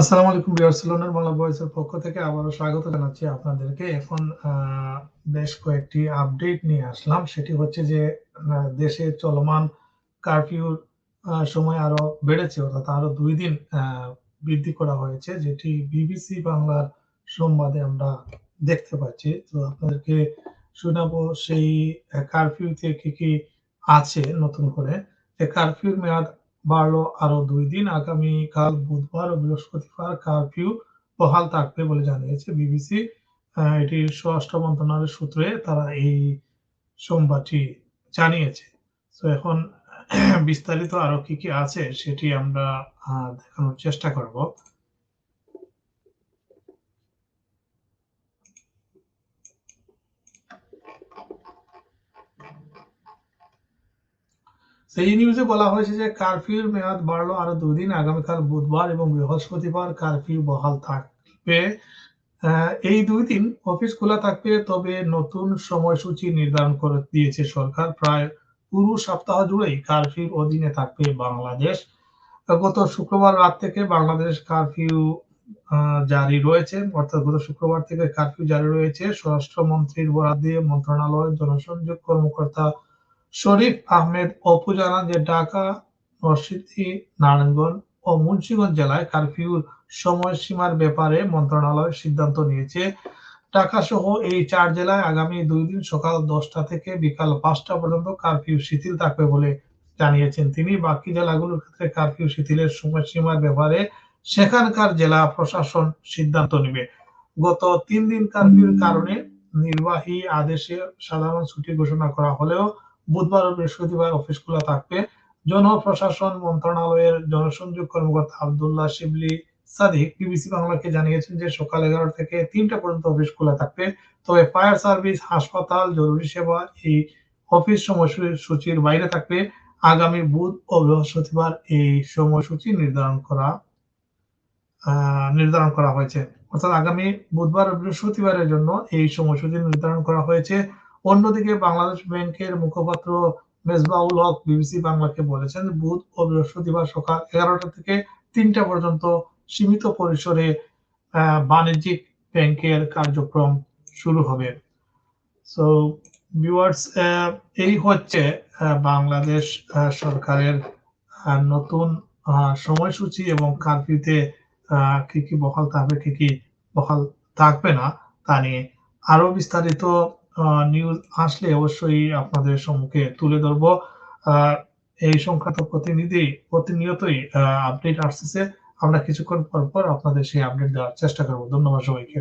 আসসালামু আলাইকুম বিয়ার্সেলোনার বাংলা ভয়েসের পক্ষ থেকে আবারও স্বাগত জানাচ্ছি আপনাদেরকে। এখন বেশ কয়েকটি আপডেট নিয়ে আসলাম। সেটি হচ্ছে যে দেশে চলমান কারফিউর সময় আরও বেড়েছে, অর্থাৎ আরও দুই দিন বৃদ্ধি করা হয়েছে, যেটি বিবিসি বাংলার সংবাদে আমরা দেখতে পাচ্ছি। তো আপনাদেরকে শোনাবো সেই কারফিউতে কি কি আছে নতুন করে। কারফিউর মেয়াদ বাড়লো আরও দুই দিন, আগামীকাল বুধবার ও বৃহস্পতিবার কারফিউ বহাল থাকবে বলে জানিয়েছে বিবিসি এটি স্বরাষ্ট্র মন্ত্রণালয়ের সূত্রে তারা এই সোমবারটি জানিয়েছে। তো এখন বিস্তারিত আরও কি কি আছে সেটি আমরা দেখানোর চেষ্টা করব। সেই নিউজে বলা হয়েছে যে কারফিউর মেয়াদ বাড়লো আরও দুই দিন আগামীকাল বুধবার এবং বৃহস্পতিবার কারফিউ বহাল থাকবে। এই দুই দিন অফিস খোলা থাকবে, তবে নতুন সময়সূচি নির্ধারণ করে দিয়েছে সরকার। প্রায় পুরো সপ্তাহ জুড়েই কারফিউর অধীনে থাকবে বাংলাদেশ। গত শুক্রবার রাত থেকে বাংলাদেশ কারফিউ জারি রয়েছে। অর্থাৎ গত শুক্রবার থেকে কারফিউ জারি রয়েছে। স্বরাষ্ট্রমন্ত্রীর বরাদ দিয়ে মন্ত্রণালয় জনসংযোগ কর্মকর্তা শরীফ আহমেদ অপু জানান যে ঢাকা নরসিংদী নারায়ণগঞ্জ ও মুন্সিগঞ্জ জেলায় কারফিউর সময়সীমার ব্যাপারে মন্ত্রণালয় সিদ্ধান্ত নিয়েছে। ঢাকা সহ এই চার জেলায় আগামী দুই দিন সকাল দশটা থেকে বিকাল পাঁচটা পর্যন্ত কারফিউ শিথিল থাকবে বলে জানিয়েছেন তিনি। বাকি জেলাগুলোর ক্ষেত্রে কারফিউ শিথিলের সময়সীমার ব্যাপারে সেখানকার জেলা প্রশাসন সিদ্ধান্ত নেবে। গত তিন দিন কারফিউর কারণে নির্বাহী আদেশে সাধারণ ছুটি ঘোষণা করা হলেও বুধবার ও বৃহস্পতিবার অফিস খোলা থাকবে জনপ্রশাসন মন্ত্রণালয়ের জনসংযোগ কর্মকর্তা আবদুল্লাহ শিবলি সাদিক বিবিসি বাংলাকে জানিয়েছেন যে সকাল এগারোটা থেকে তিনটা পর্যন্ত অফিস খোলা থাকবে। তবে ফায়ার সার্ভিস, হাসপাতাল, জরুরি সেবা এই অফিস সময়সূচির বাইরে থাকবে। আগামী বুধ ও বৃহস্পতিবার এই সময়সূচি নির্ধারণ করা নির্ধারণ করা হয়েছে। অর্থাৎ আগামী বুধবার ও বৃহস্পতিবারের জন্য এই সময়সূচি নির্ধারণ করা হয়েছে। অন্যদিকে বাংলাদেশ ব্যাংকের মুখপাত্র মেজবাউল হক বিবিসি বাংলাকে বলেছেন, বুধ ও বৃহস্পতিবার সকাল এগারোটা থেকে তিনটা পর্যন্ত সীমিত পরিসরে বাণিজ্যিক ব্যাংকের কার্যক্রম শুরু হবে। সো ভিউয়ার্স এই হচ্ছে বাংলাদেশ সরকারের নতুন সময়সূচি এবং কারফিউতে কি কি বহাল থাকবে, কি কি বহাল থাকবে না, তা নিয়ে আরও বিস্তারিত নিউজ আসলে অবশ্যই আপনাদের সম্মুখে তুলে ধরবো। এই সংখ্যাত প্রতিনিধি প্রতিনিয়তই আপডেট আসতেছে। আমরা কিছুক্ষণ পর পর আপনাদের সেই আপডেট দেওয়ার চেষ্টা করব। ধন্যবাদ সবাইকে।